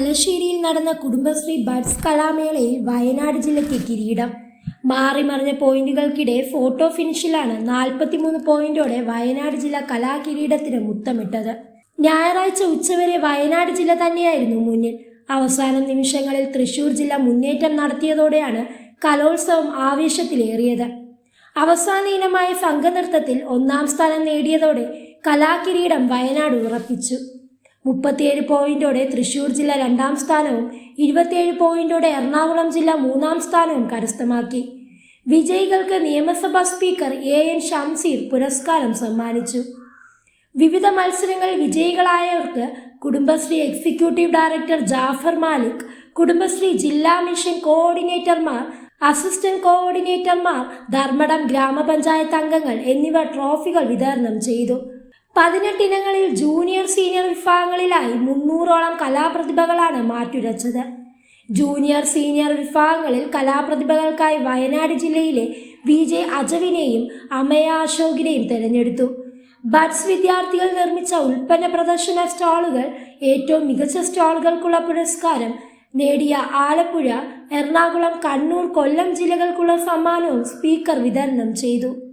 തലശ്ശേരിയിൽ നടന്ന കുടുംബശ്രീ ബഡ്സ് കലാമേളയിൽ വയനാട് ജില്ലയ്ക്ക് കിരീടം. മാറിമറിഞ്ഞ പോയിന്റുകൾക്കിടെ ഫോട്ടോ ഫിനിഷിലാണ് നാൽപ്പത്തിമൂന്ന് പോയിന്റോടെ വയനാട് ജില്ല കലാകിരീടത്തിന് മുത്തമിട്ടത്. ഞായറാഴ്ച ഉച്ചവരെ വയനാട് ജില്ല തന്നെയായിരുന്നു മുന്നിൽ. അവസാന നിമിഷങ്ങളിൽ തൃശൂർ ജില്ല മുന്നേറ്റം നടത്തിയതോടെയാണ് കലോത്സവം ആവേശത്തിലേറിയത്. അവസാന ഇനമായ സംഘനൃത്തത്തിൽ ഒന്നാം സ്ഥാനം നേടിയതോടെ കലാകിരീടം വയനാട് ഉറപ്പിച്ചു. മുപ്പത്തിയേഴ് പോയിന്റോടെ തൃശൂർ ജില്ല രണ്ടാം സ്ഥാനവും ഇരുപത്തിയേഴ് പോയിന്റോടെ എറണാകുളം ജില്ല മൂന്നാം സ്ഥാനവും കരസ്ഥമാക്കി. വിജയികൾക്ക് നിയമസഭാ സ്പീക്കർ എ എൻ ഷംസീർ പുരസ്കാരം സമ്മാനിച്ചു. വിവിധ മത്സരങ്ങളിൽ വിജയികളായവർക്ക് കുടുംബശ്രീ എക്സിക്യൂട്ടീവ് ഡയറക്ടർ ജാഫർ മാലിക് കുടുംബശ്രീ ജില്ലാ മിഷൻ കോർഡിനേറ്റർമാർ അസിസ്റ്റന്റ് കോർഡിനേറ്റർമാർ ധർമ്മടം ഗ്രാമപഞ്ചായത്ത് അംഗങ്ങൾ എന്നിവർ ട്രോഫികൾ വിതരണം ചെയ്തു. പതിനെട്ട് ഇനങ്ങളിൽ ജൂനിയർ സീനിയർ വിഭാഗങ്ങളിലായി മുന്നൂറോളം കലാപ്രതിഭകളാണ് മാറ്റുരച്ചത്. ജൂനിയർ സീനിയർ വിഭാഗങ്ങളിൽ കലാപ്രതിഭകൾക്കായി വയനാട് ജില്ലയിലെ വി. ജെ. അജവിനെയും അമയ അശോകിനെയും തിരഞ്ഞെടുത്തു. ബഡ്സ് വിദ്യാർത്ഥികൾ നിർമ്മിച്ച ഉൽപ്പന്ന പ്രദർശന സ്റ്റാളുകൾ ഏറ്റവും മികച്ച സ്റ്റാളുകൾക്കുള്ള പുരസ്കാരം നേടിയ ആലപ്പുഴ എറണാകുളം കണ്ണൂർ കൊല്ലം ജില്ലകൾക്കുള്ള സമ്മാനവും സ്പീക്കർ വിതരണം ചെയ്തു.